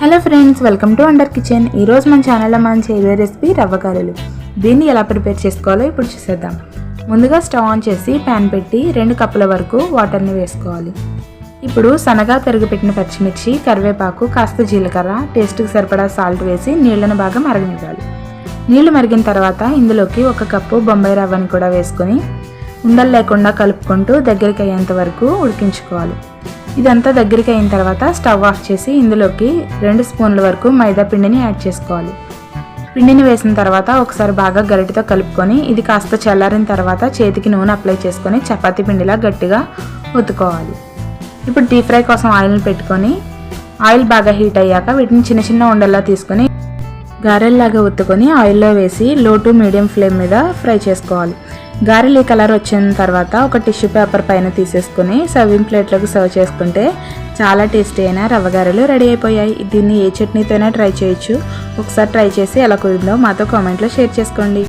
Hello friends welcome to under kitchen. ఈరోజు మన ఛానల్లో మనం చేయబోయే రెసిపీ రవ్వ గారెలు. దీన్ని ఎలా ప్రిపేర్ చేసుకోవాలో ఇప్పుడు చూసేద్దాం. ముందుగా స్టవ్ ఆన్ చేసి ప్యాన్ పెట్టి రెండు కప్పుల వరకు వాటర్ని వేసుకోవాలి. ఇప్పుడు సన్నగా తరిగిపెట్టిన పచ్చిమిర్చి కరివేపాకు కాస్త జీలకర్ర టేస్ట్కి సరిపడా సాల్ట్ వేసి నీళ్ళను బాగా మరగనివ్వాలి. నీళ్ళు మరిగిన తర్వాత ఇందులోకి ఒక కప్పు బొంబాయి రవ్వని కూడా వేసుకొని ఉండలు లేకుండా కలుపుకుంటూ దగ్గరికి అయ్యేంత వరకు ఉడికించుకోవాలి. ఇదంతా దగ్గరికి అయిన తర్వాత స్టవ్ ఆఫ్ చేసి ఇందులోకి రెండు స్పూన్ల వరకు మైదా పిండిని యాడ్ చేసుకోవాలి. పిండిని వేసిన తర్వాత ఒకసారి బాగా గరిటితో కలుపుకొని ఇది కాస్త చల్లారిన తర్వాత చేతికి నూనె అప్లై చేసుకొని చపాతీ పిండిలా గట్టిగా ఒత్తుకోవాలి. ఇప్పుడు డీప్ ఫ్రై కోసం ఆయిల్ని పెట్టుకొని ఆయిల్ బాగా హీట్ అయ్యాక వీటిని చిన్న చిన్న ఉండల్లా తీసుకొని గారెల్లాగా ఉత్తుకొని ఆయిల్లో వేసి లో టు మీడియం ఫ్లేమ్ మీద ఫ్రై చేసుకోవాలి. గారెలు కలర్ వచ్చిన తర్వాత ఒక టిష్యూ పేపర్ పైన తీసేసుకుని సర్వింగ్ ప్లేట్లకు సర్వ్ చేసుకుంటే చాలా టేస్టీ అయిన రవ్వ గారెలు రెడీ అయిపోయాయి. దీన్ని ఏ చట్నీతోనే ట్రై చేయొచ్చు. ఒకసారి ట్రై చేసి ఎలా కుదిరిందో మాతో కామెంట్లో షేర్ చేసుకోండి.